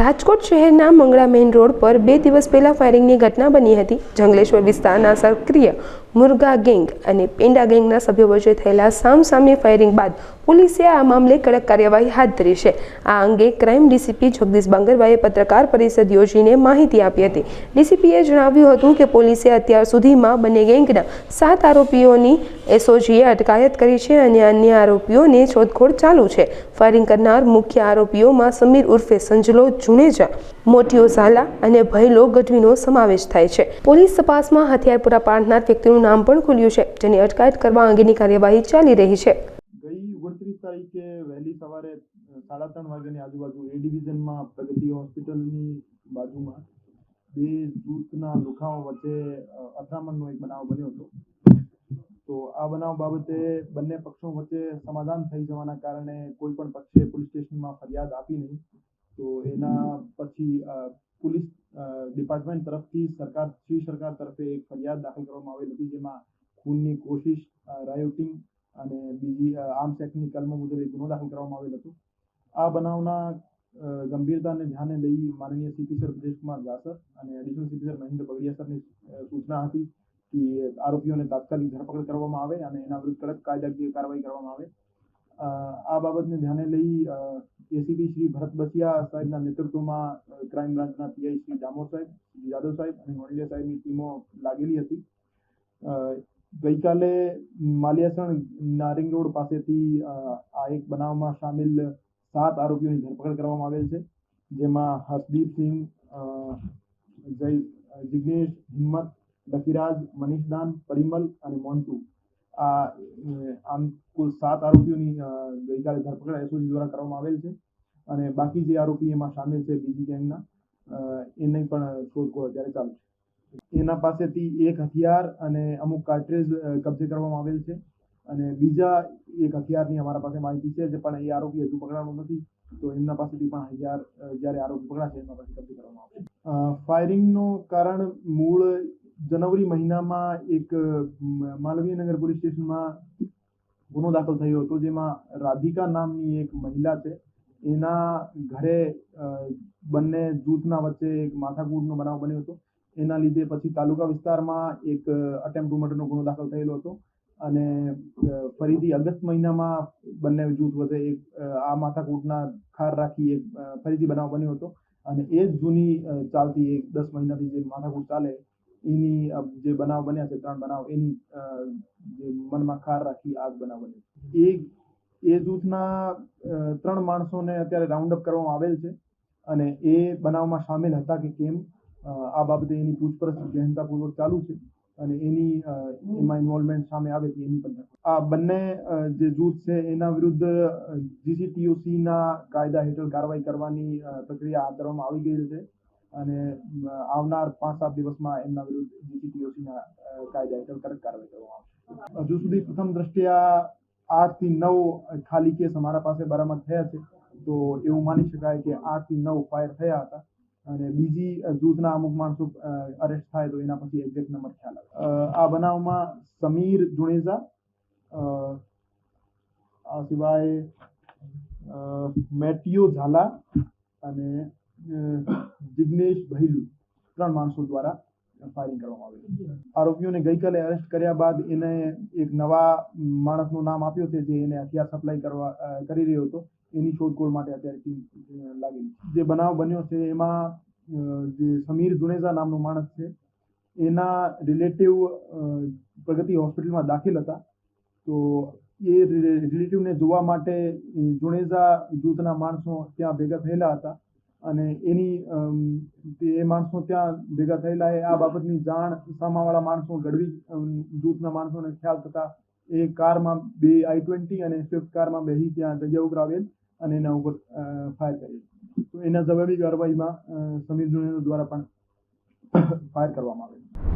રાજકોટ શહેરના મંગળા main road પર બે દિવસ પહેલાં ફાયરિંગની ઘટના બની હતી. જંગલેશ્વર વિસ્તારના સક્રિય મુરગા ગેંગ અને પેંડા ગેંગના સભ્યો વચ્ચે થયેલા સામસામે ફાયરિંગ બાદ પોલીસે આ મામલે કડક કાર્યવાહી હાથ ધરી છે. આ અંગે ક્રાઇમ ડીસીપી જગદીશ બાંગરવાએ પત્રકાર પરિષદ યોજીને માહિતી આપી હતી. ડીસીપીએ જણાવ્યું હતું કે પોલીસે અત્યાર સુધીમાં બંને ગેંગના સાત આરોપીઓની એસઓજીએ અટકાયત કરી છે અને અન્ય આરોપીઓને શોધખોળ ચાલુ છે. ફાયરિંગ કરનાર મુખ્ય આરોપીઓમાં સમીર ઉર્ફે સંજલો જુનેજા મોટીઓ ઝાલા અને ભયલો ગઢવીનો સમાવેશ થાય છે. પોલીસ તપાસમાં હથિયાર પૂરા પાડનાર વ્યક્તિનું નામ પણ ખુલ્યું છે, જેની અટકાયત કરવા અંગેની કાર્યવાહી ચાલી રહી છે. ગઈ ઓગણત્રીસ તારીખે વહેલી સવારે સાડા ત્રણ વાગ્યાની આજુબાજુ એ ડિવિઝનમાં પ્રગતિ હોસ્પિટલની બાજુમાં બે જૂથના લુખાઓ વચ્ચે અથડામણનો એક બનાવ બન્યો હતો. તો આ બનાવ બાબતે બંને પક્ષો વચ્ચે સમાધાન થઈ જવાના કારણે કોઈ પણ પક્ષે પોલીસ સ્ટેશનમાં ફરિયાદ આપી નહીં. તો એના પછી પોલીસ ડિપાર્ટમેન્ટ તરફથી સરકાર, શ્રી સરકાર તરફે એક ફરિયાદ દાખલ કરવામાં આવેલ હતી, જેમાં ખૂનની કોશિશ રાયોટિંગ અને બીજી આર્મ્સ એક્ટની કલમો મુજબ એક ગુનો દાખલ કરવામાં આવેલ હતો. આ બનાવના ગંભીરતાને ધ્યાને લઈ માનનીય સીપી સર બ્રજેશકુમાર જાસર અને additional CP sir Mahendra Bagadia સરની સૂચના હતી કે આરોપીઓને તાત્કાલિક ધરપકડ કરવામાં આવે અને એના વિરુદ્ધ કડક કાયદાકીય કાર્યવાહી કરવામાં આવે. આ બાબતને ધ્યાને લઈ એસીપી શ્રી ભરત બસિયા સાહેબના નેતૃત્વમાં ક્રાઇમ બ્રાન્ચના પીઆઈ શ્રી દામોદ સાહેબ જાદવ સાહેબ અને મોડિયા સાહેબની ટીમો લાગેલી હતી. ગઈકાલે માલિયાસણ નારિંગ રોડ પાસેથી આ એક બનાવમાં સામેલ સાત આરોપીઓની ધરપકડ કરવામાં આવેલ છે, જેમાં હર્ષદીપસિંહ જય, જિગ્નેશ હિંમત, લકીરાજ મનીષદાન પરિમલ અને મોન્ટુ. આમ કુલ સાત આરોપીઓની ગઈકાલે ધરપકડ એસઓજી દ્વારા કરવામાં આવેલ છે. અને બાકી જે આરોપી એમાં સામેલ છે બીજી ગેંગના એની પણ શોધખોળ અત્યારે ચાલુ છે. એના પાસેથી એક હથિયાર અને અમુક કાર્ટ્રેજ કબજે કરવામાં આવેલ છે. અને બીજા એક હથિયારની અમારા પાસે માહિતી છે પણ એ આરોપી હજુ પકડાણો નથી, તો એમના પાસેથી પણ હથિયાર જ્યારે આરોપી પકડાશે એમના પાસે કબજે કરવામાં આવશે. ફાયરિંગનું કારણ મૂળ જનવરી મહિનામાં એક માલવીયનગર પોલીસ સ્ટેશનમાં ગુનો દાખલ થયો હતો, જેમાં રાધિકા નામની એક મહિલા છે. એના ઘરે બંને જૂથના વચ્ચે એક માથાકૂટનો બનાવ બન્યો હતો. એના લીધે પછી તાલુકા વિસ્તારમાં એક અટેમ્પ ટુ મર્ડરનો ગુનો દાખલ થયેલો હતો. અને ફરીથી અગસ્ત મહિનામાં બંને જૂથ વચ્ચે એક આ માથાકૂટના ખાર રાખી એક ફરીથી બનાવ બન્યો હતો. અને એ જ જૂની ચાલતી એક દસ મહિનાથી જે માથાકૂટ ચાલે એની જે બનાવ બન્યા છે ત્રણ બનાવ એની જે મનમાં ખાર રાખી આગ બનાવ બન્યો એ એ જૂથના ત્રણ માણસોને અત્યારે રાઉન્ડ અપ કરવામાં આવેલ છે અને એ બનાવમાં સામેલ હતા કે કેમ આ બાબતે એની પૂછપરછ ગહેનતાપૂર્વક ચાલુ છે અને એની એમાં ઇન્વોલ્વમેન્ટ સામે આવે છે એની પણ આ બંને જે જૂથ છે એના વિરુદ્ધ જીસીટીયુસી ના કાયદા હેઠળ કાર્યવાહી કરવાની પ્રક્રિયા હાથ ધરવામાં આવી ગઈ છે. અને આવનાર પાંચ સાત દિવસમાં એમના વિરુદ્ધ જીસીટીયુસી ના કાયદા હેઠળ કડક કાર્યવાહી કરવામાં આવશે. હજુ સુધી પ્રથમ દ્રષ્ટિએ આઠથી નવ ખાલી કેસ અમારા પાસે બરામદ થયા છે, તો એવું માની શકાય કે આઠથી નવ ફાયર થયા હતા અને બીજી જૂથના અમુક માણસો અરેસ્ટ થાય તો એના પછી એક્ઝેક્ટ નંબર ખ્યાલ આવે. આ બનાવમાં સમીર જુણેજા આ સિવાય મેટિયો ઝાલા અને જિગ્નેશ ભૈલુ ત્રણ માણસો દ્વારા ફાયરિંગ કરવામાં આવેલું આરોપીઓને ગઈકાલે અરેસ્ટ કર્યા બાદ એને એક નવા માણસનું નામ આપ્યું છે જે એને હથિયાર સપ્લાય કરવા કરી રહ્યો હતો. એની શોધખોળ માટે અત્યારે ટીમ લાગેલી જે બનાવ બન્યો છે એમાં જે સમીર જુનેજા નામનો માણસ છે, એના રિલેટિવ પ્રગતિ હોસ્પિટલમાં દાખલ હતા. તો એ રિલેટિવને જોવા માટે જુણેજા જૂથના માણસો ત્યાં ભેગા થયેલા હતા. અને એની એ માણસો ત્યાં ભેગા થયેલા એ આ બાબતની જાણ સામાવાળા માણસો, ગઢવી જૂથના માણસોને ખ્યાલ થતા એ કારમાં બે આઈ ટ્વેન્ટી અને સ્વિફ્ટ કારમાં બેસી ત્યાં જગ્યા ઉપર આવેલ અને એના ઉપર ફાયર કરેલ. તો એના જવાબી કાર્યવાહીમાં સમીર દ્વારા પણ ફાયર કરવામાં આવેલ.